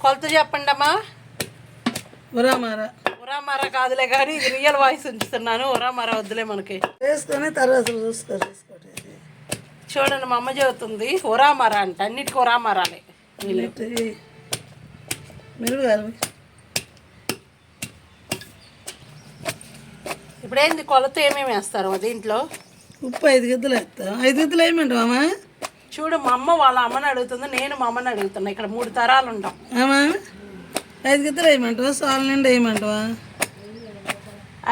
కొలత చెప్పండి అమ్మా. ఉరామార. ఉరామర కాదులే కానీ ఇది రియల్ వాయిస్ ఉంచుతున్నాను. ఉరామర వద్దులే మనకి. వేసుకొని తర్వాత చూసుకో చూసుకోండి. చూడండి మా అమ్మ చెబుతుంది ఉరామర అంట అన్నిటికీ ఉరామరాలే. వీళ్ళు. మిరపకాయలు ఇప్పుడు ఏంది కొలత ఏమేమి వేస్తారు దీంట్లో? ఉప్పు ఐదు గిద్దలు వేస్తాం. ఐదు గిద్దలు వేయమంటావా అమ్మా? చూడు మా అమ్మ వాళ్ళ అమ్మని అడుగుతుంది నేను మా అమ్మని అడుగుతున్నా. ఇక్కడ మూడు తరాలు ఉంటాం ఐదు గిద్దలు వేయమంటావా? సాల్ నిండా వేయమంటావా?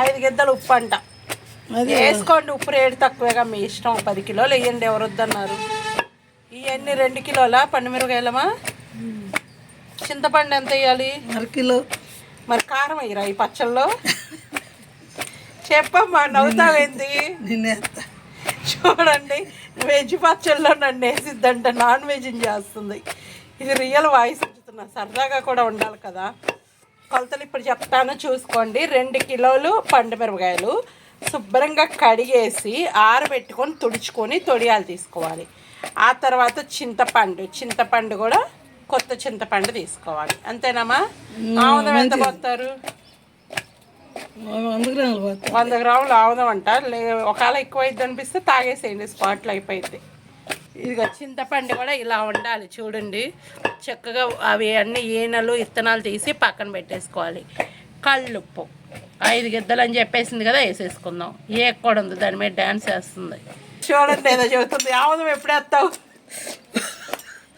ఐదు గిద్దలు ఉప్పు అంట. వేసుకోండి ఉప్పు రేటు తక్కువగా మీ ఇష్టం. పది కిలోలు వేయండి ఎవరు వద్దన్నారు. ఇవన్నీ రెండు కిలోలా? పండుమిరకాయలమా చింతపండు ఎంత వేయాలి? అర కిలో. మరి కారం అయ్యరా ఈ పచ్చళ్ళలో? చెప్పమ్మా నవ్వుతావేంది నిన్నేస్తా చూడండి. వెజ్ పచ్చళ్ళలో నన్ను వేసిద్దంట నాన్ వెజ్ చేస్తుంది. ఇది రియల్ వాయిస్ ఉంచుతున్నా సరదాగా కూడా ఉండాలి కదా. కొలతలు ఇప్పుడు చెప్తాను చూసుకోండి. రెండు కిలోలు పండు మిరపకాయలు శుభ్రంగా కడిగేసి ఆరబెట్టుకొని తుడుచుకొని తొడియాలు తీసుకోవాలి. ఆ తర్వాత చింతపండు చింతపండు కూడా కొత్త చింతపండు తీసుకోవాలి. అంతేనామా? ఆముదం ఎంత పోస్తారు? వంద గ్రాములు పోతా వంద గ్రాములు ఆముదం అంట ఒకవేళ ఎక్కువ అయింది అనిపిస్తే తాగేసేయండి స్పాట్లో అయిపోయింది ఇదిగో చింతపండు కూడా ఇలా ఉండాలి చూడండి. చక్కగా అవి అన్ని ఈనెలు ఇత్తనాలు తీసి పక్కన పెట్టేసుకోవాలి. కళ్ళుప్పు. ఐదు గిద్దలు అని చెప్పేసింది కదా వేసేసుకుందాం. ఏ కూడా ఉంది దాని మీద డ్యాన్స్ వేస్తుంది చూడండి ఏదో చెబుతుంది. ఆముదం ఎప్పుడు వేస్తావు?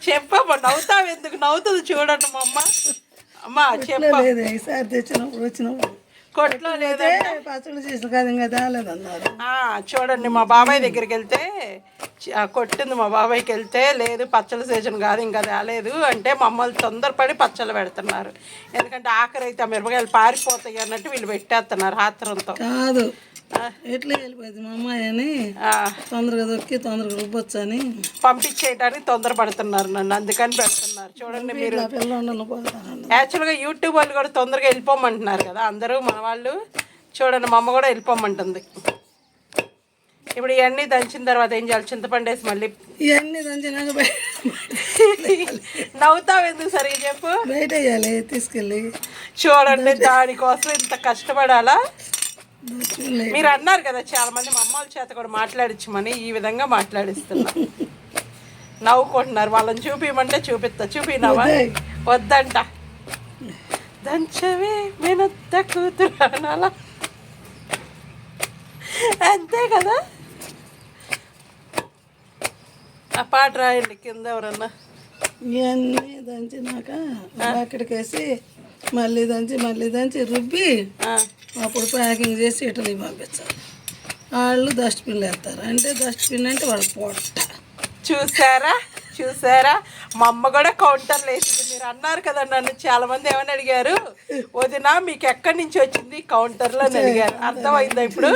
చెప్పమ్మా నవ్వుతావు ఎందుకు? నవ్వుతుంది చూడండి మా అమ్మ. అమ్మా చెప్ప లేదు ఈసారి తెచ్చినప్పుడు వచ్చినప్పుడు. కొట్లో లేదా పచ్చడి చేసిన కాదు ఆ, చూడండి మా బాబాయ్ దగ్గరికి వెళ్తే కొట్టింది మా బాబాయ్కి వెళ్తే లేదు పచ్చళ్ళ సీజన్ కాదు ఇంకా రాలేదు అంటే మమ్మల్ని తొందరపడి పచ్చళ్ళు పెడుతున్నారు. ఎందుకంటే ఆఖరి అయితే ఆ మిరపకాయలు పారిపోతాయి అన్నట్టు వీళ్ళు పెట్టేస్తున్నారు ఆత్రంతో కాదు. ఎట్లా వెళ్ళిపోయింది మా అమ్మాయి అని? తొందరగా దొక్కి తొందరగా రుబ్బొచ్చని పంపించేయడానికి తొందరపడుతున్నారు నన్ను అందుకని పెడుతున్నారు. చూడండి మీరు. ఇలా పిల్ల ఉండాలని పోతానండి యాక్చువల్గా యూట్యూబ్ వాళ్ళు కూడా తొందరగా వెళ్ళిపోమంటున్నారు కదా. అందరూ మన వాళ్ళు చూడండి మా అమ్మ కూడా వెళ్ళిపోమంటుంది. ఇప్పుడు ఇవన్నీ దంచిన తర్వాత ఏం చేయాలి? చింతపండు వేసి మళ్ళీ ఇవన్నీ దంచినాక నవ్వుతావు ఎందుకు సరిగా చెప్పు. బయట వేయాలి తీసుకెళ్ళి. చూడండి దానికోసం ఇంత కష్టపడాలా? మీరు అన్నారు కదా చాలా మంది మా అమ్మాల చేత కూడా మాట్లాడించమని ఈ విధంగా మాట్లాడిస్తున్నా. నవ్వుకుంటున్నారు. వాళ్ళని చూపించమంటే చూపిస్తా. చూపినావా? వద్దంట. దంచవే వినొత్త కూతురు అనాలా అంతే కదా ఆ పాట రాయండి కింద ఎవరన్నా ఇవన్నీ దంచినాక అక్కడికి వేసి మళ్ళీ దంచి మళ్ళీ దంచి రుబ్బి అప్పుడు ప్యాకింగ్ చేసి ఇటలీ పంపించాలి వాళ్ళు డస్ట్బిన్లు వేస్తారు అంటే డస్ట్బిన్ అంటే వాళ్ళ పొట్ట. చూసారా? చూసారా? మా అమ్మ కూడా కౌంటర్లు వేసింది మీరు అన్నారు కదా నన్ను చాలా మంది ఏమని అడిగారు? వదిన మీకు ఎక్కడి నుంచి వచ్చింది? కౌంటర్లో అడిగారు. అర్థమైందా ఇప్పుడు?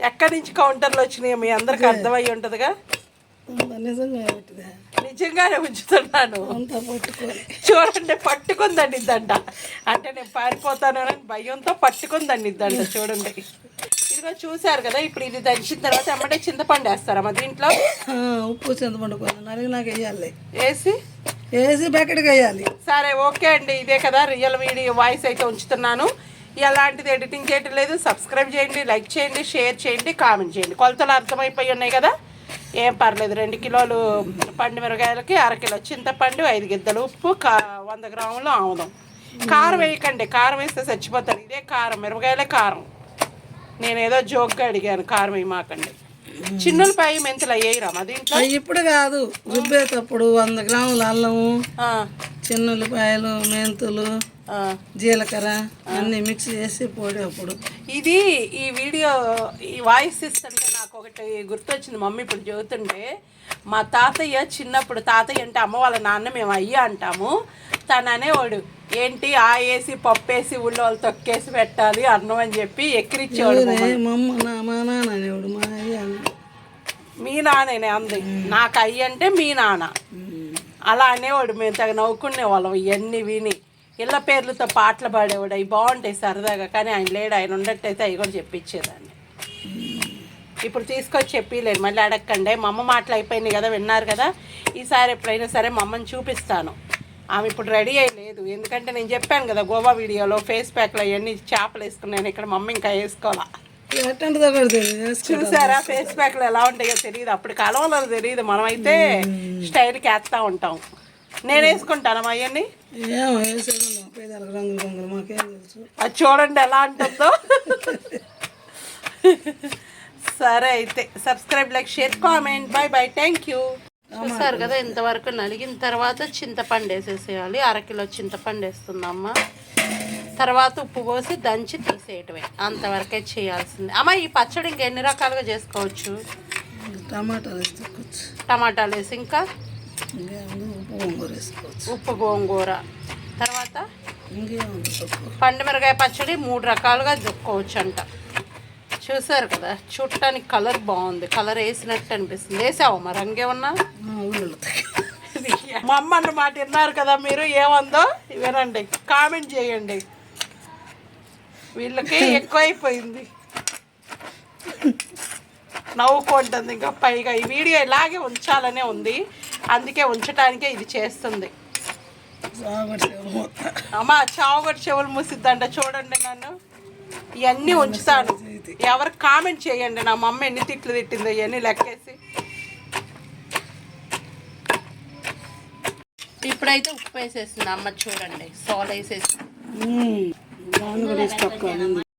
ఎక్కడి నుంచి కౌంటర్లు వచ్చినాయి మీ అందరికి అర్థమై ఉంటుందిగా? నిజంగానే ఉంచుతున్నాను. పట్టుకొని. చూడండి పట్టుకుందండి ఇద్దంట అంటే నేను పారిపోతాను అని భయంతో పట్టుకుందండి ఇద్దంట చూడండి. ఇదిగో చూసారు కదా ఇప్పుడు ఇది దంచిన తర్వాత ఎమ్మటే చింతపండు వేస్తారమ్మా దీంట్లో? ఆ, ఉప్పు చింతపండు కొంచెం నలిగినాక వేయాలి. వేసి? వేసి బకెట్కి వేయాలి సరే ఓకే అండి. ఇదే కదా రియల్ వీడియో వాయిస్ అయితే ఉంచుతున్నాను. ఎలాంటిది ఎడిటింగ్ చేయటం లేదు. సబ్స్క్రైబ్ చేయండి లైక్ చేయండి షేర్ చేయండి కామెంట్ చేయండి. కొలతలు అర్థమైపోయి ఉన్నాయి కదా? ఏం పర్లేదు. రెండు కిలోలు పండు మిరగాయలకి అరకిలో చింతపండు ఐదు గిద్దలు ఉప్పు కా వంద గ్రాములు ఆముదం. కారం వేయకండి. కారం వేస్తే చచ్చిపోతారు. ఇదే కారం. మిరపకాయలే కారం. నేను ఏదో జోక్గా అడిగాను. కారం వేయమాకండి. చిన్నులపాయ మెంతులు అయ్యేయరా మా దీంట్లో? ఇప్పుడు కాదు. రుబ్బేటప్పుడు వంద గ్రాముల అల్లము ఆ, చిన్నులపాయలు మెంతులు. జీలకర్ర అన్నీ మిక్స్ చేసి పొడి అప్పుడు ఇది ఈ వీడియో ఈ వాయిస్ ఇస్తుంటే నాకు ఒకటి గుర్తొచ్చింది. మమ్మీ ఇప్పుడు చెబుతుంటే మా తాతయ్య చిన్నప్పుడు తాతయ్య అంటే అమ్మ వాళ్ళ నాన్న మేము అయ్యా అంటాము. తను అనేవాడు ఏంటి ఆ వేసి పప్పు వేసి ఊళ్ళో వాళ్ళు తొక్కేసి పెట్టాలి అన్నం అని చెప్పి ఎక్కిరిచ్చేవాడు మా నాన్న నాన్ననే అంది. నాకు అయ్యి అంటే మీ నాన్న. అలా అనేవాడు మేము తెగ నవ్వుకునే వాళ్ళం ఇవన్నీ విని. ఇళ్ళ పేర్లతో పాటలు పాడేవాడు అవి బాగుంటాయి సరదాగా కానీ ఆయన లేడు ఆయన ఉండట్టయితే అవి కూడా చెప్పించేదాన్ని. ఇప్పుడు తీసుకొచ్చి చెప్పిలేను మళ్ళీ అడగకండి. మా అమ్మ మాటలు అయిపోయినాయి కదా విన్నారు కదా? ఈసారి ఎప్పుడైనా సరే మా అమ్మని చూపిస్తాను. ఆమె ఇప్పుడు రెడీ అయ్యలేదు ఎందుకంటే నేను చెప్పాను కదా గోవా వీడియోలో ఫేస్ ప్యాక్లు అవన్నీ చేపలు వేసుకున్నాను ఇక్కడ మమ్మీ ఇంకా వేసుకోవాలా. చూసారా ఫేస్ ప్యాక్లు ఎలా ఉంటాయో తెలియదు. అప్పుడు కాలంలో తెలియదు. మనమైతే స్టైల్కి వేస్తూ ఉంటాం. నేను వేసుకుంటాను అవన్నీ? అది చూడండి ఎలా ఉంటుందో. సరే అయితే subscribe like share comment bye bye thank you చూసారు కదా ఇంతవరకు నలిగిన తర్వాత చింతపండు వేసేసేయాలి. అరకిలో చింతపండు వేస్తుందమ్మ. తర్వాత ఉప్పు పోసి దంచి తీసేయటమే. అంతవరకే చేయాల్సింది. అమ్మ ఈ పచ్చడి ఇంకా ఎన్ని రకాలుగా చేసుకోవచ్చు? టమాటాలు వేసుకోవచ్చు. టమాటాలు వేసి ఇంకా? ఉప్పు గోంగూర వేసుకోవచ్చు. ఉప్పు గోంగూర. తర్వాత? పండుమిరకాయ పచ్చడి మూడు రకాలుగా దుక్కోవచ్చు అంట చూసారు కదా చూడటానికి కలర్ బాగుంది. కలర్ వేసినట్టు అనిపిస్తుంది. వేసావమ్మా రంగేమన్నా ఉల్లులు మా అమ్మ అన్న మాట విన్నారు కదా మీరు ఏమందో? వినండి. కామెంట్ చేయండి. వీళ్ళకి ఎక్కువైపోయింది. నవ్వుకుంటుంది ఇంకా పైగా. ఈ వీడియో ఇలాగే ఉంచాలనే ఉంది. అందుకే ఉంచడానికే ఇది చేస్తుంది. అమ్మ చావుగొట్టి చెవులు మూసిద్దంట. చూడండి నన్ను. ఇవన్నీ ఉంచుతాను. ఎవరు కామెంట్ చేయండి. నా మమ్మ ఎన్ని తిట్లు తిట్టిందో ఇవన్నీ లెక్కేసి. ఇప్పుడైతే ఉప్పు వేసేసింది. అమ్మ చూడండి. సోల్ వేసేసి